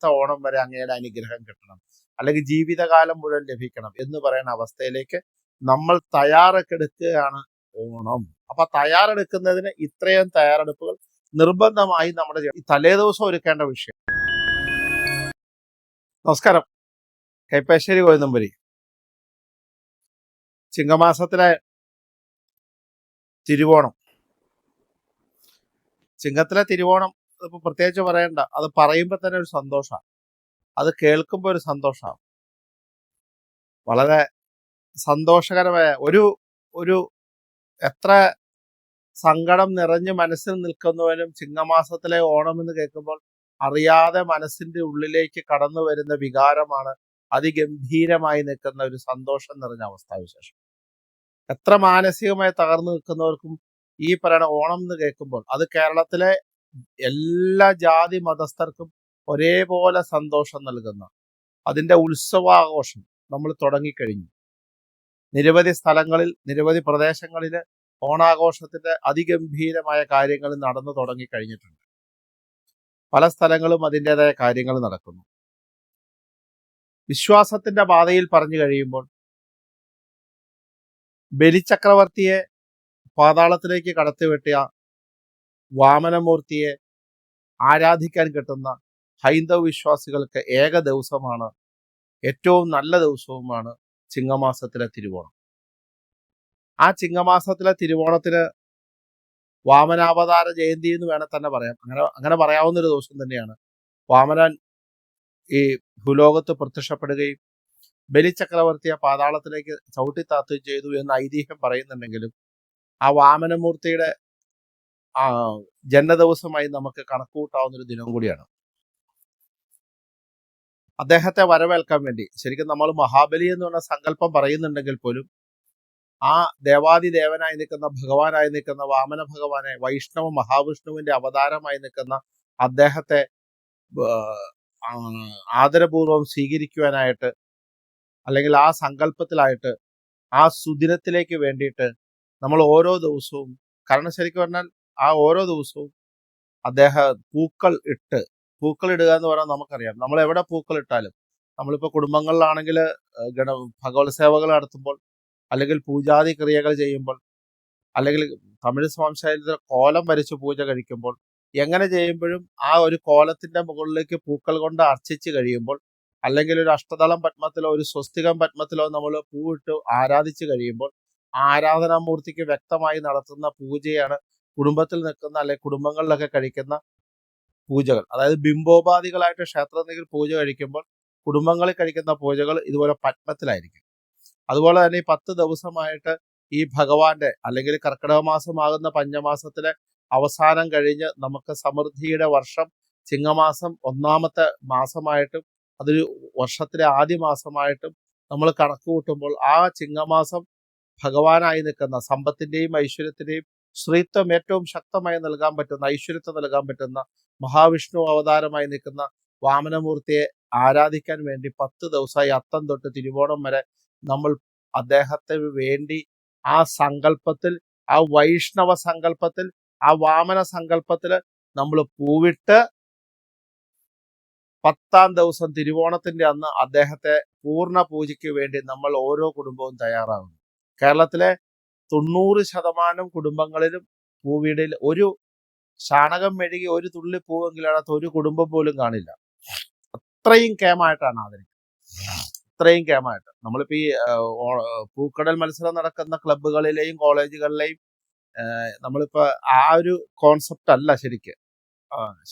അടുത്ത ഓണം വരെ അങ്ങയുടെ അനുഗ്രഹം കിട്ടണം. അല്ലെങ്കിൽ ജീവിതകാലം മുഴുവൻ ലഭിക്കണം എന്ന് പറയുന്ന അവസ്ഥയിലേക്ക് നമ്മൾ തയ്യാറെടുക്കുകയാണ് ഓണം. അപ്പൊ തയ്യാറെടുക്കുന്നതിന് ഇത്രയും തയ്യാറെടുപ്പുകൾ നിർബന്ധമായി നമ്മുടെ ഈ തലേദിവസം ഒരുക്കേണ്ട വിഷയം. നമസ്കാരം. കൈപ്പശ്ശേരി കോയനമ്പരി ചിങ്ങമാസത്തിലെ തിരുവോണം. ചിങ്ങത്തിലെ തിരുവോണം ഇപ്പൊ പ്രത്യേകിച്ച് പറയണ്ട. അത് പറയുമ്പോൾ തന്നെ ഒരു സന്തോഷമാണ് അത് കേൾക്കുമ്പോൾ ഒരു സന്തോഷമാണ് വളരെ സന്തോഷകരമായ ഒരു ഒരു എത്ര സങ്കടം നിറഞ്ഞ് മനസ്സിൽ നിൽക്കുന്നവനും ചിങ്ങമാസത്തിലെ ഓണം എന്ന് കേൾക്കുമ്പോൾ അറിയാതെ മനസ്സിന്റെ ഉള്ളിലേക്ക് കടന്നു വരുന്ന വികാരമാണ് അതിഗംഭീരമായി നിൽക്കുന്ന ഒരു സന്തോഷം നിറഞ്ഞ അവസ്ഥാവിശേഷം. എത്ര മാനസികമായി തകർന്നു നിൽക്കുന്നവർക്കും ഈ പറയണ ഓണം എന്ന് കേൾക്കുമ്പോൾ അത് കേരളത്തിലെ എല്ലാ ജാതി മതസ്ഥർക്കും ഒരേപോലെ സന്തോഷം നൽകുന്ന അതിന്റെ ഉത്സവാഘോഷം നമ്മൾ തുടങ്ങിക്കഴിഞ്ഞു. നിരവധി സ്ഥലങ്ങളിൽ നിരവധി പ്രദേശങ്ങളിൽ ഓണാഘോഷത്തിന്റെ അതിഗംഭീരമായ കാര്യങ്ങൾ നടന്നു തുടങ്ങിക്കഴിഞ്ഞിട്ടുണ്ട്. പല സ്ഥലങ്ങളും അതിന്റെതായ കാര്യങ്ങൾ നടക്കുന്നു. വിശ്വാസത്തിന്റെ പാതയിൽ പറഞ്ഞു കഴിയുമ്പോൾ ബലിചക്രവർത്തിയെ പാതാളത്തിലേക്ക് കടത്തിവെട്ടിയ വാമനമൂർത്തിയെ ആരാധിക്കാൻ കിട്ടുന്ന ഹൈന്ദവ വിശ്വാസികൾക്ക് ഏക ദിവസമാണ് ഏറ്റവും നല്ല ദിവസവുമാണ് ചിങ്ങമാസത്തിലെ തിരുവോണം. ആ ചിങ്ങമാസത്തിലെ തിരുവോണത്തിന് വാമനാവതാര ജയന്തി എന്ന് വേണേൽ തന്നെ പറയാം. അങ്ങനെ അങ്ങനെ പറയാവുന്ന ഒരു ദിവസം തന്നെയാണ്. വാമനൻ ഈ ഭൂലോകത്ത് പ്രത്യക്ഷപ്പെടുകയും ബലിചക്രവർത്തിയെ പാതാളത്തിലേക്ക് ചവിട്ടിത്താത്തുകയും ചെയ്തു എന്ന് ഐതിഹ്യം പറയുന്നുണ്ടെങ്കിലും ആ വാമനമൂർത്തിയുടെ ജന്മദിവസമായി നമുക്ക് കണക്കുകൂട്ടാവുന്ന ഒരു ദിനം കൂടിയാണ്. അദ്ദേഹത്തെ വരവേൽക്കാൻ വേണ്ടി ശരിക്കും നമ്മൾ മഹാബലി എന്ന് പറഞ്ഞ സങ്കല്പം പറയുന്നുണ്ടെങ്കിൽ പോലും ആ ദേവാദിദേവനായി നിൽക്കുന്ന ഭഗവാനായി നിൽക്കുന്ന വാമന ഭഗവാനെ വൈഷ്ണവ മഹാവിഷ്ണുവിന്റെ അവതാരമായി നിൽക്കുന്ന അദ്ദേഹത്തെ ആദരപൂർവം സ്വീകരിക്കുവാനായിട്ട് അല്ലെങ്കിൽ ആ സങ്കല്പത്തിലായിട്ട് ആ സുദിനത്തിലേക്ക് വേണ്ടിയിട്ട് നമ്മൾ ഓരോ ദിവസവും കാരണം ശരിക്കും പറഞ്ഞാൽ ആ ഓരോ ദിവസവും അദ്ദേഹം പൂക്കൾ ഇട്ട് പൂക്കൾ ഇടുക എന്ന് പറഞ്ഞാൽ നമുക്കറിയാം. നമ്മൾ എവിടെ പൂക്കൾ ഇട്ടാലും നമ്മളിപ്പോൾ കുടുംബങ്ങളിലാണെങ്കിൽ ഗണ ഭഗവത് സേവകൾ നടത്തുമ്പോൾ അല്ലെങ്കിൽ പൂജാതി ക്രിയകൾ ചെയ്യുമ്പോൾ അല്ലെങ്കിൽ തമിഴ് സംശയത്തിൽ കോലം വരച്ച് പൂജ കഴിക്കുമ്പോൾ എങ്ങനെ ചെയ്യുമ്പോഴും ആ ഒരു കോലത്തിന്റെ മുകളിലേക്ക് പൂക്കൾ കൊണ്ട് അർച്ചിച്ച് കഴിയുമ്പോൾ അല്ലെങ്കിൽ ഒരു അഷ്ടതളം പത്മത്തിലോ ഒരു സ്വസ്തികം പത്മത്തിലോ നമ്മൾ പൂവിട്ട് ആരാധിച്ച് കഴിയുമ്പോൾ ആരാധനാമൂർത്തിക്ക് വ്യക്തമായി നടത്തുന്ന പൂജയാണ് കുടുംബത്തിൽ നിൽക്കുന്ന അല്ലെങ്കിൽ കുടുംബങ്ങളിലൊക്കെ കഴിക്കുന്ന പൂജകൾ. അതായത് ബിംബോപാധികളായിട്ട് ക്ഷേത്രത്തിൽ പൂജ കഴിക്കുമ്പോൾ കുടുംബങ്ങളിൽ കഴിക്കുന്ന പൂജകൾ ഇതുപോലെ പത്മത്തിലായിരിക്കും. അതുപോലെ തന്നെ ഈ പത്ത് ദിവസമായിട്ട് ഈ ഭഗവാന്റെ അല്ലെങ്കിൽ കർക്കിടക മാസമാകുന്ന പഞ്ചമാസത്തിലെ അവസാനം കഴിഞ്ഞ് നമുക്ക് സമൃദ്ധിയുടെ വർഷം ചിങ്ങമാസം ഒന്നാമത്തെ മാസമായിട്ടും അതൊരു വർഷത്തിലെ ആദ്യ മാസമായിട്ടും നമ്മൾ കണക്ക് കൂട്ടുമ്പോൾ ആ ചിങ്ങമാസം ഭഗവാനായി നിൽക്കുന്ന സമ്പത്തിന്റെയും ഐശ്വര്യത്തിന്റെയും ശ്രീത്വം ഏറ്റവും ശക്തമായി നൽകാൻ പറ്റുന്ന ഐശ്വര്യത്വം നൽകാൻ പറ്റുന്ന മഹാവിഷ്ണു അവതാരമായി നിൽക്കുന്ന വാമനമൂർത്തിയെ ആരാധിക്കാൻ വേണ്ടി പത്ത് ദിവസമായി അത്തം തൊട്ട് തിരുവോണം വരെ നമ്മൾ അദ്ദേഹത്തെ വേണ്ടി ആ സങ്കല്പത്തിൽ ആ വൈഷ്ണവ സങ്കല്പത്തിൽ ആ വാമന സങ്കല്പത്തിൽ നമ്മൾ പൂവിട്ട് പത്താം ദിവസം തിരുവോണത്തിന്റെ അന്ന് അദ്ദേഹത്തെ പൂർണ പൂജയ്ക്ക് വേണ്ടി നമ്മൾ ഓരോ കുടുംബവും തയ്യാറാകുന്നു. കേരളത്തിലെ തൊണ്ണൂറ് ശതമാനം കുടുംബങ്ങളിലും പൂവീടിൽ ഒരു ചാണകം മെഴുകി ഒരു തുള്ളി പൂവെങ്കിലകത്ത് ഒരു കുടുംബം പോലും കാണില്ല. അത്രയും കേമായിട്ടാണ് ആദരിക്കുന്നത്. അത്രയും കേമായിട്ട്. നമ്മളിപ്പോ ഈ പൂക്കടൽ മത്സരം നടക്കുന്ന ക്ലബ്ബുകളിലെയും കോളേജുകളിലെയും നമ്മളിപ്പോൾ നമ്മളിപ്പോ ആ ഒരു കോൺസെപ്റ്റ് അല്ല ശരിക്ക്.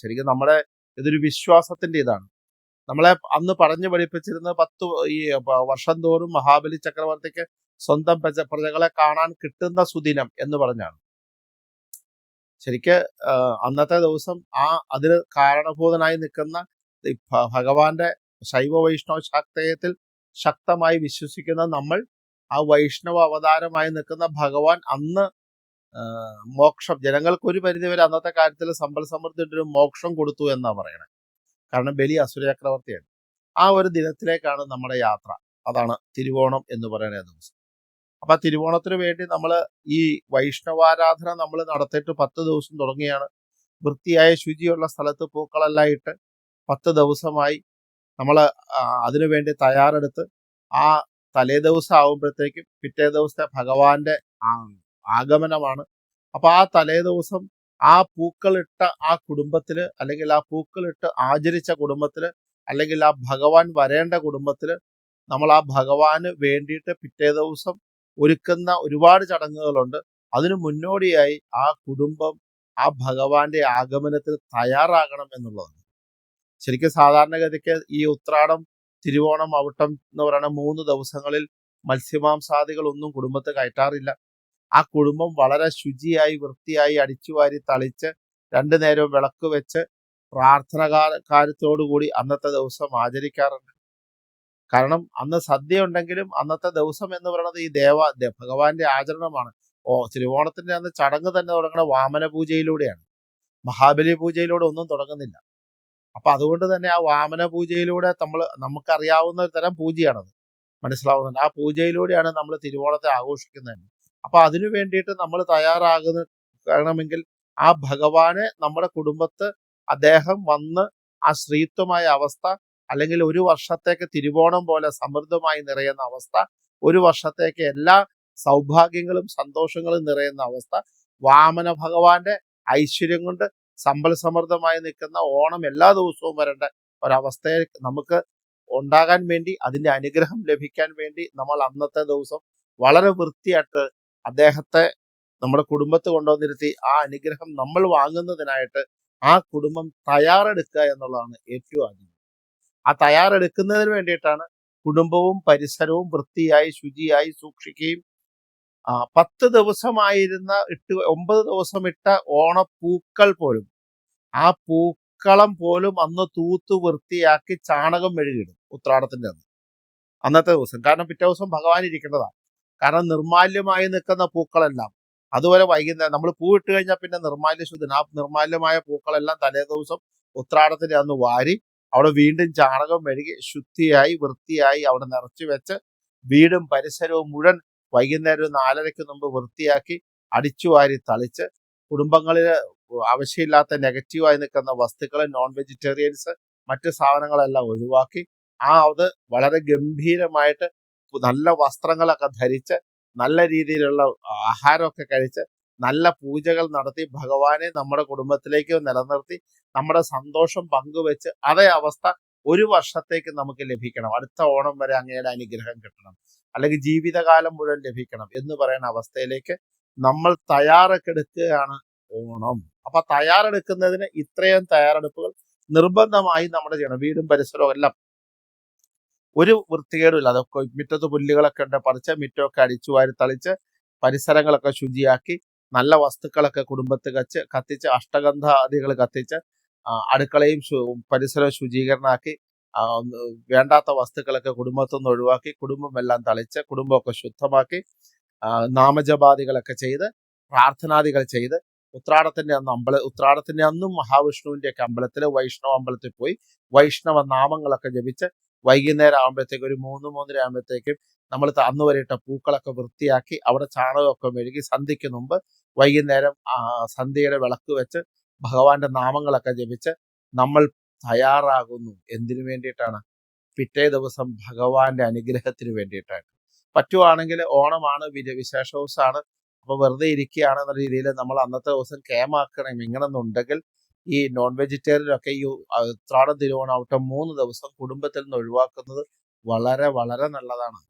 ശരിക്കും നമ്മുടെ ഇതൊരു വിശ്വാസത്തിന്റെ ഇതാണ്. നമ്മളെ അന്ന് പറഞ്ഞു പഠിപ്പിച്ചിരുന്നത് പത്ത് ഈ വർഷം തോറും മഹാബലി ചക്രവർത്തിക്ക് സ്വന്തം പ്രജ പ്രജകളെ കാണാൻ കിട്ടുന്ന സുദിനം എന്ന് പറഞ്ഞാണ്. ശരിക്ക് അന്നത്തെ ദിവസം ആ അതിന് കാരണഭൂതനായി നിൽക്കുന്ന ഭഗവാന്റെ ശൈവ വൈഷ്ണവ ശാക്തേയത്തിൽ ശക്തമായി വിശ്വസിക്കുന്ന നമ്മൾ ആ വൈഷ്ണവ അവതാരമായി നിൽക്കുന്ന ഭഗവാൻ അന്ന് മോക്ഷം ജനങ്ങൾക്ക് ഒരു പരിധിവരെ അന്നത്തെ കാര്യത്തിൽ സമ്പൽ സമൃദ്ധി ഒരു മോക്ഷം കൊടുത്തു എന്നാ പറയുന്നത് കാരണം ബലി അസുര ചക്രവർത്തിയാണ്. ആ ഒരു ദിനത്തിലേക്കാണ് നമ്മുടെ യാത്ര. അതാണ് തിരുവോണം എന്ന് പറയുന്ന ദിവസം. അപ്പൊ തിരുവോണത്തിന് വേണ്ടി നമ്മൾ ഈ വൈഷ്ണവാരാധന നമ്മൾ നടത്തിയിട്ട് പത്ത് ദിവസം തുടങ്ങിയാണ്. വൃത്തിയായ ശുചിയുള്ള സ്ഥലത്ത് പൂക്കളെല്ലാം ഇട്ട് പത്ത് ദിവസമായി നമ്മൾ അതിനു വേണ്ടി തയ്യാറെടുത്ത് ആ തലേ ദിവസം ആകുമ്പോഴത്തേക്കും പിറ്റേ ദിവസത്തെ ഭഗവാന്റെ ആഗമനമാണ്. അപ്പൊ ആ തലേ ദിവസം ആ പൂക്കളിട്ട ആ കുടുംബത്തിൽ അല്ലെങ്കിൽ ആ പൂക്കളിട്ട് ആചരിച്ച കുടുംബത്തിൽ അല്ലെങ്കിൽ ആ ഭഗവാൻ വരേണ്ട കുടുംബത്തിൽ നമ്മൾ ആ ഭഗവാന് വേണ്ടിയിട്ട് പിറ്റേ ദിവസം ഒരുക്കുന്ന ഒരുപാട് ചടങ്ങുകളുണ്ട്. അതിനു മുന്നോടിയായി ആ കുടുംബം ആ ഭഗവാന്റെ ആഗമനത്തിന് തയ്യാറാകണം എന്നുള്ളതാണ്. ശരിക്കും സാധാരണഗതിക്ക് ഈ ഉത്രാടം തിരുവോണം അവിട്ടം എന്ന് പറയുന്ന മൂന്ന് ദിവസങ്ങളിൽ മത്സ്യമാംസാദികൾ ഒന്നും കുടുംബത്തെ കയറ്റാറില്ല. ആ കുടുംബം വളരെ ശുചിയായി വൃത്തിയായി അടിച്ചുവാരി തളിച്ച് രണ്ടു നേരവും വിളക്ക് വെച്ച് പ്രാർത്ഥന കാര്യത്തോടുകൂടി അന്നത്തെ ദിവസം ആചരിക്കാറുണ്ട്. കാരണം അന്ന് സദ്യ ഉണ്ടെങ്കിലും അന്നത്തെ ദിവസം എന്ന് പറയുന്നത് ഈ ദേവ ഭഗവാന്റെ ആചരണമാണ്. ഓ തിരുവോണത്തിന്റെ അന്ന് ചടങ്ങ് തന്നെ തുടങ്ങുന്ന വാമന പൂജയിലൂടെയാണ്. മഹാബലി പൂജയിലൂടെ ഒന്നും തുടങ്ങുന്നില്ല. അപ്പൊ അതുകൊണ്ട് തന്നെ ആ വാമന പൂജയിലൂടെ നമ്മൾ നമുക്കറിയാവുന്ന ഒരു തരം പൂജയാണത്. മനസ്സിലാവുന്നുണ്ട്. ആ പൂജയിലൂടെയാണ് നമ്മൾ തിരുവോണത്തെ ആഘോഷിക്കുന്നത് അപ്പൊ അതിനു വേണ്ടിയിട്ട് നമ്മൾ തയ്യാറാകുന്ന കാരണമെങ്കിൽ ആ ഭഗവാനെ നമ്മുടെ കുടുംബത്ത് അദ്ദേഹം വന്ന് ആ സ്ത്രീത്വമായ അവസ്ഥ അല്ലെങ്കിൽ ഒരു വർഷത്തേക്ക് തിരുവോണം പോലെ സമൃദ്ധമായി നിറയുന്ന അവസ്ഥ ഒരു വർഷത്തേക്ക് എല്ലാ സൗഭാഗ്യങ്ങളും സന്തോഷങ്ങളും നിറയുന്ന അവസ്ഥ വാമന ഭഗവാന്റെ ഐശ്വര്യം കൊണ്ട് സമ്പൽ സമൃദ്ധമായി നിൽക്കുന്ന ഓണം എല്ലാ ദിവസവും വരേണ്ട ഒരവസ്ഥയെ നമുക്ക് ഉണ്ടാകാൻ വേണ്ടി അതിന്റെ അനുഗ്രഹം ലഭിക്കാൻ വേണ്ടി നമ്മൾ അന്നത്തെ ദിവസം വളരെ വൃത്തിയായിട്ട് അദ്ദേഹത്തെ നമ്മുടെ കുടുംബത്തെ കൊണ്ടുവന്നിരുത്തി ആ അനുഗ്രഹം നമ്മൾ വാങ്ങുന്നതിനായിട്ട് ആ കുടുംബം തയ്യാറെടുക്കുക എന്നുള്ളതാണ് ഏറ്റവും ആദ്യം. ആ തയ്യാറെടുക്കുന്നതിന് വേണ്ടിയിട്ടാണ് കുടുംബവും പരിസരവും വൃത്തിയായി ശുചിയായി സൂക്ഷിക്കുകയും ആ, പത്ത് ദിവസമായിരുന്ന ഇട്ട് ഒമ്പത് ദിവസം ഇട്ട ഓണപ്പൂക്കൾ പോലും ആ പൂക്കളം പോലും അന്ന് തൂത്ത് വൃത്തിയാക്കി ചാണകം മെഴുകിടും ഉത്രാടത്തിന്റെ അന്ന്. അന്നത്തെ ദിവസം. കാരണം പിറ്റേ ദിവസം ഭഗവാൻ ഇരിക്കേണ്ടതാണ് കാരണം നിർമാല്യമായി നിൽക്കുന്ന പൂക്കളെല്ലാം അതുപോലെ വൈകുന്നേരം നമ്മൾ പൂ ഇട്ട് കഴിഞ്ഞാൽ പിന്നെ നിർമാല്യ ശുദ്ധന ആ നിർമാല്യമായ പൂക്കളെല്ലാം തലേ ദിവസം ഉത്രാടത്തിന്റെ അന്ന് വാരി അവിടെ വീണ്ടും ചാണകം മെഴുകി ശുദ്ധിയായി വൃത്തിയായി അവിടെ നിറച്ചു വെച്ച് വീടും പരിസരവും മുഴുവൻ വൈകുന്നേരം ഒരു നാലരയ്ക്ക് മുമ്പ് വൃത്തിയാക്കി അടിച്ചുവാരി തളിച്ച് കുടുംബങ്ങളിൽ ആവശ്യമില്ലാത്ത നെഗറ്റീവായി നിൽക്കുന്ന വസ്തുക്കൾ നോൺ വെജിറ്റേറിയൻസ് മറ്റ് സാധനങ്ങളെല്ലാം ഒഴിവാക്കി. ആ അത് വളരെ ഗംഭീരമായിട്ട് നല്ല വസ്ത്രങ്ങളൊക്കെ ധരിച്ച് നല്ല രീതിയിലുള്ള ആഹാരമൊക്കെ കഴിച്ച് നല്ല പൂജകൾ നടത്തി ഭഗവാനെ നമ്മുടെ കുടുംബത്തിലേക്ക് നിലനിർത്തി നമ്മുടെ സന്തോഷം പങ്കുവെച്ച് അതേ അവസ്ഥ ഒരു വർഷത്തേക്ക് നമുക്ക് ലഭിക്കണം. അടുത്ത ഓണം വരെ അങ്ങയുടെ അനുഗ്രഹം കിട്ടണം. അല്ലെങ്കിൽ ജീവിതകാലം മുഴുവൻ ലഭിക്കണം എന്ന് പറയുന്ന അവസ്ഥയിലേക്ക് നമ്മൾ തയ്യാറെടുക്കുകയാണ് ഓണം. അപ്പൊ തയ്യാറെടുക്കുന്നതിന് ഇത്രയും തയ്യാറെടുപ്പുകൾ നിർബന്ധമായി നമ്മുടെ ചെയ്യണം. വീടും പരിസരവും എല്ലാം ഒരു വൃത്തികേടും ഇല്ല അതൊക്കെ മുറ്റത്ത് പുല്ലുകളൊക്കെ ഉണ്ട്. പറിച്ച് മുറ്റമൊക്കെ അടിച്ചു വാരി തളിച്ച് പരിസരങ്ങളൊക്കെ ശുചിയാക്കി നല്ല വസ്തുക്കളൊക്കെ കുടുംബത്ത് കച്ച് കത്തിച്ച് അഷ്ടഗന്ധാദികൾ കത്തിച്ച് അടുക്കളയും പരിസരവും ശുചീകരണമാക്കി വേണ്ടാത്ത വസ്തുക്കളൊക്കെ കുടുംബത്തു നിന്ന് ഒഴിവാക്കി കുടുംബം എല്ലാം തളിച്ച് കുടുംബമൊക്കെ ശുദ്ധമാക്കി നാമജപാദികളൊക്കെ ചെയ്ത് പ്രാർത്ഥനാദികൾ ചെയ്ത് ഉത്രാടത്തിന്റെ അന്ന് അമ്പല ഉത്രാടത്തിന്റെ അന്നും മഹാവിഷ്ണുവിന്റെ ഒക്കെ അമ്പലത്തിൽ വൈഷ്ണവ അമ്പലത്തിൽ പോയി വൈഷ്ണവ നാമങ്ങളൊക്കെ ജപിച്ച് വൈകുന്നേരം ആകുമ്പോഴത്തേക്ക് ഒരു മൂന്ന് മൂന്നര ആകുമ്പോഴത്തേക്കും നമ്മൾ അന്ന് വരെയിട്ട പൂക്കളൊക്കെ വൃത്തിയാക്കി അവിടെ ചാണകമൊക്കെ മെഴുകി സന്ധ്യയ്ക്ക് മുമ്പ് വൈകുന്നേരം സന്ധ്യയുടെ വിളക്ക് വെച്ച് ഭഗവാന്റെ നാമങ്ങളൊക്കെ ജപിച്ച് നമ്മൾ തയ്യാറാകുന്നു. എന്തിനു വേണ്ടിയിട്ടാണ്? പിറ്റേ ദിവസം ഭഗവാന്റെ അനുഗ്രഹത്തിന് വേണ്ടിയിട്ടാണ്. പറ്റുവാണെങ്കിൽ ഓണമാണ് വിശേഷ ദിവസമാണ്. അപ്പൊ വെറുതെ ഇരിക്കുകയാണെന്ന രീതിയിൽ നമ്മൾ അന്നത്തെ ദിവസം കേമാക്കണം ഇങ്ങനെന്നുണ്ടെങ്കിൽ ഈ നോൺ വെജിറ്റേറിയനൊക്കെ ഈ ഉത്രാടം തിരുവോണാവട്ടെ മൂന്ന് ദിവസം കുടുംബത്തിൽ നിന്ന് ഒഴിവാക്കുന്നത് വളരെ വളരെ നല്ലതാണ്.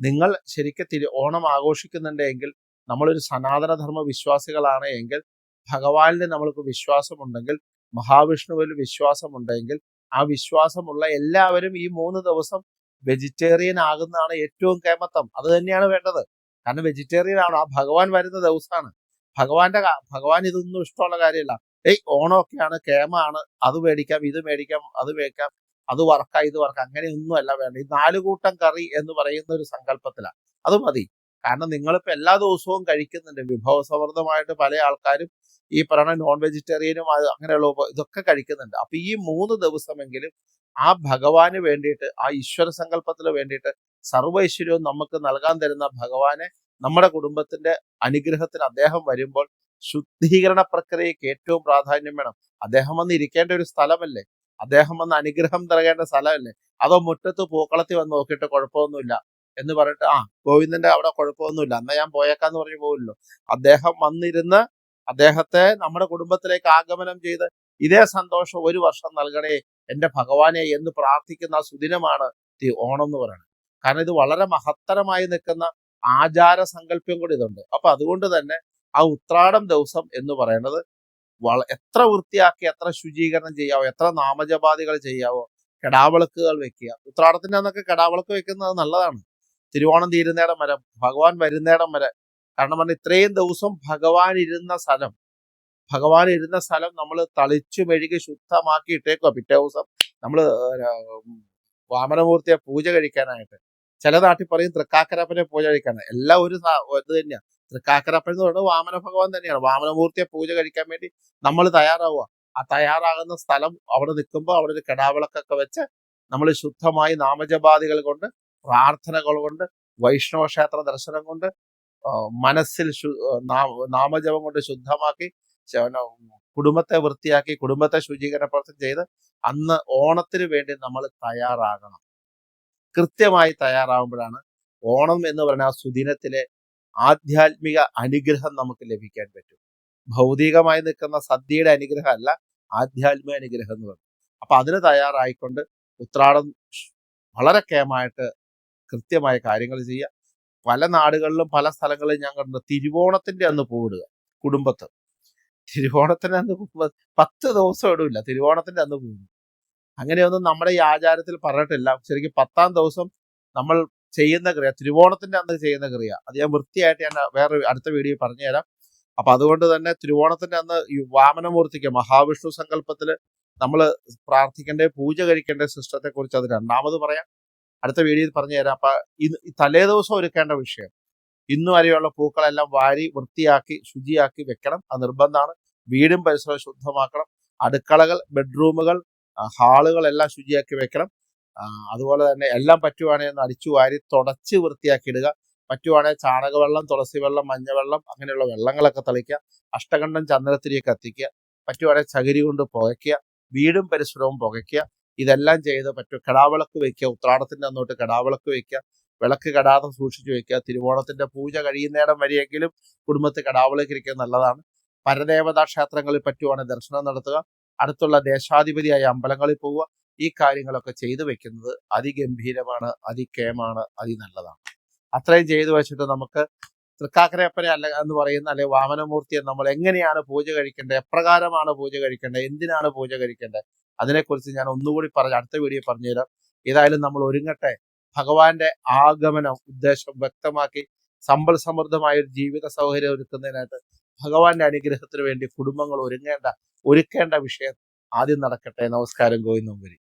നിങ്ങൾ ശരിക്കും തിരു ഓണം ആഘോഷിക്കുന്നുണ്ടെങ്കിൽ നമ്മളൊരു സനാതനധർമ്മ വിശ്വാസികളാണ് എങ്കിൽ ഭഗവാനിൽ നമ്മൾക്ക് വിശ്വാസമുണ്ടെങ്കിൽ മഹാവിഷ്ണുവിൽ വിശ്വാസമുണ്ടെങ്കിൽ ആ വിശ്വാസമുള്ള എല്ലാവരും ഈ മൂന്ന് ദിവസം വെജിറ്റേറിയൻ ആകുന്നതാണ് ഏറ്റവും കേമത്തം. അത് തന്നെയാണ് വേണ്ടത്. കാരണം വെജിറ്റേറിയൻ ആണ്. ആ ഭഗവാൻ വരുന്ന ദിവസമാണ് ഭഗവാന്റെ ഭഗവാൻ ഇതൊന്നും ഇഷ്ടമുള്ള കാര്യമില്ല. ഏയ് ഓണമൊക്കെയാണ് കേമാണ് അത് മേടിക്കാം ഇത് മേടിക്കാം അത് മേടിക്കാം അത് വറക്കാം ഇത് വറക്കാം അങ്ങനെയൊന്നും അല്ല വേണ്ട ഈ നാലുകൂട്ടം കറി എന്ന് പറയുന്ന ഒരു സങ്കല്പത്തിലാണ്. അത് മതി. കാരണം നിങ്ങളിപ്പോൾ എല്ലാ ദിവസവും കഴിക്കുന്നുണ്ട്. വിഭവസമൃദ്ധമായിട്ട് പല ആൾക്കാരും ഈ പറയുന്ന നോൺ വെജിറ്റേറിയനും അങ്ങനെയുള്ള ഇതൊക്കെ കഴിക്കുന്നുണ്ട്. അപ്പൊ ഈ മൂന്ന് ദിവസമെങ്കിലും ആ ഭഗവാന് വേണ്ടിയിട്ട് ആ ഈശ്വര സങ്കല്പത്തിന് വേണ്ടിയിട്ട് സർവ ഐശ്വര്യവും നമുക്ക് നൽകാൻ തരുന്ന ഭഗവാനെ നമ്മുടെ കുടുംബത്തിന്റെ അനുഗ്രഹത്തിന് അദ്ദേഹം വരുമ്പോൾ ശുദ്ധീകരണ പ്രക്രിയക്ക് ഏറ്റവും പ്രാധാന്യം വേണം. അദ്ദേഹം വന്ന് ഇരിക്കേണ്ട ഒരു സ്ഥലമല്ലേ? അദ്ദേഹം വന്ന് അനുഗ്രഹം നൽകേണ്ട സ്ഥലമല്ലേ? അതോ മുറ്റത്ത് പൂക്കളത്തിൽ വന്ന് നോക്കിയിട്ട് കുഴപ്പമൊന്നുമില്ല എന്ന് പറഞ്ഞിട്ട് ആ ഗോവിന്ദന്റെ അവിടെ കുഴപ്പമൊന്നുമില്ല. എന്നാ ഞാൻ പോയേക്കാന്ന് പറഞ്ഞു പോകില്ലല്ലോ അദ്ദേഹം വന്നിരുന്ന് അദ്ദേഹത്തെ നമ്മുടെ കുടുംബത്തിലേക്ക് ആഗമനം ചെയ്ത് ഇതേ സന്തോഷം ഒരു വർഷം നൽകണേ. എന്റെ ഭഗവാനെ എന്ന് പ്രാർത്ഥിക്കുന്ന ആ സുദിനമാണ് ഈ ഓണം എന്ന് പറയുന്നത്. കാരണം ഇത് വളരെ മഹത്തരമായി നിൽക്കുന്ന ആചാര സങ്കല്പം കൂടി ഇതുണ്ട്. അപ്പൊ അതുകൊണ്ട് തന്നെ ആ ഉത്രാടം ദിവസം എന്ന് പറയുന്നത് വള എത്ര വൃത്തിയാക്കി എത്ര ശുചീകരണം ചെയ്യാവോ എത്ര നാമജപാദികൾ ചെയ്യാവോ കെടാവിളക്കുകൾ വെക്കുക. ഉത്രാടത്തിന്റെ അന്നൊക്കെ കെടാവിളക്ക് വെക്കുന്നത് നല്ലതാണ്. തിരുവോണം തീരുന്നേടം വരെ ഭഗവാൻ വരുന്നേടം വരെ. കാരണം പറഞ്ഞ ഇത്രയും ദിവസം ഭഗവാൻ ഇരുന്ന സ്ഥലം ഭഗവാൻ ഇരുന്ന സ്ഥലം നമ്മൾ തളിച്ചു മെഴുകി ശുദ്ധമാക്കി ഇട്ടേക്കുക പിറ്റേ ദിവസം. നമ്മൾ വാമനമൂർത്തിയെ പൂജ കഴിക്കാനായിട്ട്. ചില നാട്ടിൽ പറയും തൃക്കാക്കരപ്പനെ പൂജ കഴിക്കാനാണ് എല്ലാം ഒരു ഇത് തന്നെയാണ് തൃക്കാക്കരപ്പൻ എന്ന് പറയുന്നത് വാമന ഭഗവാൻ തന്നെയാണ്. വാമനമൂർത്തിയെ പൂജ കഴിക്കാൻ വേണ്ടി നമ്മൾ തയ്യാറാവുക ആ തയ്യാറാകുന്ന സ്ഥലം അവിടെ നിൽക്കുമ്പോൾ അവിടെ ഒരു കിടാവിളക്കൊക്കെ വെച്ച് നമ്മൾ ശുദ്ധമായി നാമജപാദികൾ കൊണ്ട് പ്രാർത്ഥനകൾ കൊണ്ട് വൈഷ്ണവ ക്ഷേത്ര ദർശനം കൊണ്ട് മനസ്സിൽ നാമജപം കൊണ്ട് ശുദ്ധമാക്കി കുടുംബത്തെ വൃത്തിയാക്കി കുടുംബത്തെ ശുചീകരണ പ്രവർത്തനം ചെയ്ത് അന്ന് ഓണത്തിന് വേണ്ടി നമ്മൾ തയ്യാറാകണം. കൃത്യമായി തയ്യാറാവുമ്പോഴാണ് ഓണം എന്ന് പറയുന്ന ആ സുദിനത്തിലെ ആധ്യാത്മിക അനുഗ്രഹം നമുക്ക് ലഭിക്കാൻ പറ്റും. ഭൗതികമായി നിൽക്കുന്ന സദ്യയുടെ അനുഗ്രഹം അല്ല ആധ്യാത്മിക അനുഗ്രഹം എന്ന് പറയും അപ്പൊ അതിന് തയ്യാറായിക്കൊണ്ട് ഉത്രാടം വളരെ കേമായിട്ട് കൃത്യമായ കാര്യങ്ങൾ ചെയ്യുക. പല നാടുകളിലും പല സ്ഥലങ്ങളിലും ഞാൻ കണ്ടു തിരുവോണത്തിന്റെ അന്ന് പോവിടുക കുടുംബത്ത്. തിരുവോണത്തിന്റെ അന്ന് പത്ത് ദിവസം ഇടില്ല തിരുവോണത്തിന്റെ അന്ന് പോകുന്നു അങ്ങനെയൊന്നും നമ്മുടെ ഈ ആചാരത്തിൽ പറഞ്ഞിട്ടില്ല. ശരിക്കും പത്താം ദിവസം നമ്മൾ ചെയ്യുന്ന ക്രിയ തിരുവോണത്തിന്റെ അന്ന് ചെയ്യുന്ന ക്രിയ. അത് ഞാൻ വൃത്തിയായിട്ട് ഞാൻ വേറെ അടുത്ത വീഡിയോ പറഞ്ഞുതരാം. അപ്പൊ അതുകൊണ്ട് തന്നെ തിരുവോണത്തിന്റെ അന്ന് ഈ വാമനമൂർത്തിക്ക് മഹാവിഷ്ണു സങ്കല്പത്തിൽ നമ്മൾ പ്രാർത്ഥിക്കേണ്ട പൂജ കഴിക്കേണ്ട സിസ്റ്റത്തെ കുറിച്ച് അത് രണ്ടാമത് പറയാം. അടുത്ത വീഡിയോയിൽ പറഞ്ഞു തരാം അപ്പൊ ഇത് തലേ ദിവസം ഒരുക്കേണ്ട വിഷയം. ഇന്നു വരെയുള്ള പൂക്കളെല്ലാം വാരി വൃത്തിയാക്കി ശുചിയാക്കി വെക്കണം. അത് നിർബന്ധമാണ്. വീടും പരിസരവും ശുദ്ധമാക്കണം. അടുക്കളകൾ ബെഡ്റൂമുകൾ ഹാളുകളെല്ലാം ശുചിയാക്കി വെക്കണം. അതുപോലെ തന്നെ എല്ലാം പറ്റുവാണെങ്കിൽ ഒന്ന് അടിച്ചു വാരി തുടച്ച് വൃത്തിയാക്കി ഇടുക പറ്റുവാണെങ്കിൽ ചാണകവെള്ളം തുളസി വെള്ളം മഞ്ഞവെള്ളം അങ്ങനെയുള്ള വെള്ളങ്ങളൊക്കെ തളിക്കുക. അഷ്ടകണ്ഠം ചന്ദ്രത്തിരി കത്തിക്കുക. പറ്റുവാണെങ്കിൽ ചകിരി കൊണ്ട് പുകയ്ക്കുക. വീടും പരിസരവും പുകയ്ക്കുക. ഇതെല്ലാം ചെയ്ത് പറ്റും കടാവിളക്ക് വയ്ക്കുക ഉത്രാടത്തിന്റെ അന്നോട്ട് കടാവിളക്ക് വയ്ക്കുക വിളക്ക് കടാതെ സൂക്ഷിച്ചു വയ്ക്കുക തിരുവോണത്തിന്റെ പൂജ കഴിയുന്നേടം വരെയെങ്കിലും കുടുംബത്തിൽ കടാവിളക്ക് ഇരിക്കുക നല്ലതാണ്. പരദേവതാ ക്ഷേത്രങ്ങളിൽ പറ്റുവാണെങ്കിൽ ദർശനം നടത്തുക. അടുത്തുള്ള ദേശാധിപതിയായ അമ്പലങ്ങളിൽ പോവുക. ഈ കാര്യങ്ങളൊക്കെ ചെയ്തു വെക്കുന്നത് അതിഗംഭീരമാണ് അതികേമാണ് അതി നല്ലതാണ് അത്രയും ചെയ്തു വെച്ചിട്ട് നമുക്ക് തൃക്കാക്കരയപ്പനെ അല്ല എന്ന് പറയുന്ന അല്ലെ വാമനമൂർത്തിയെ നമ്മൾ എങ്ങനെയാണ് പൂജ കഴിക്കേണ്ടത് എപ്രകാരമാണ് പൂജ കഴിക്കേണ്ടത് എന്തിനാണ് പൂജ കഴിക്കേണ്ടത് അതിനെക്കുറിച്ച് ഞാൻ ഒന്നുകൂടി പറഞ്ഞു അടുത്ത വീഡിയോ പറഞ്ഞുതരാം. ഏതായാലും നമ്മൾ ഒരുങ്ങട്ടെ. ഭഗവാന്റെ ആഗമനം ഉദ്ദേശം വ്യക്തമാക്കി സമ്പൽ സമൃദ്ധമായ ഒരു ജീവിത സൗകര്യം ഒരുക്കുന്നതിനായിട്ട് ഭഗവാന്റെ അനുഗ്രഹത്തിന് വേണ്ടി കുടുംബങ്ങൾ ഒരുങ്ങേണ്ട ഒരുക്കേണ്ട വിഷയം ആദ്യം നടക്കട്ടെ. നമസ്കാരം ഗോവിന്ദം വരി.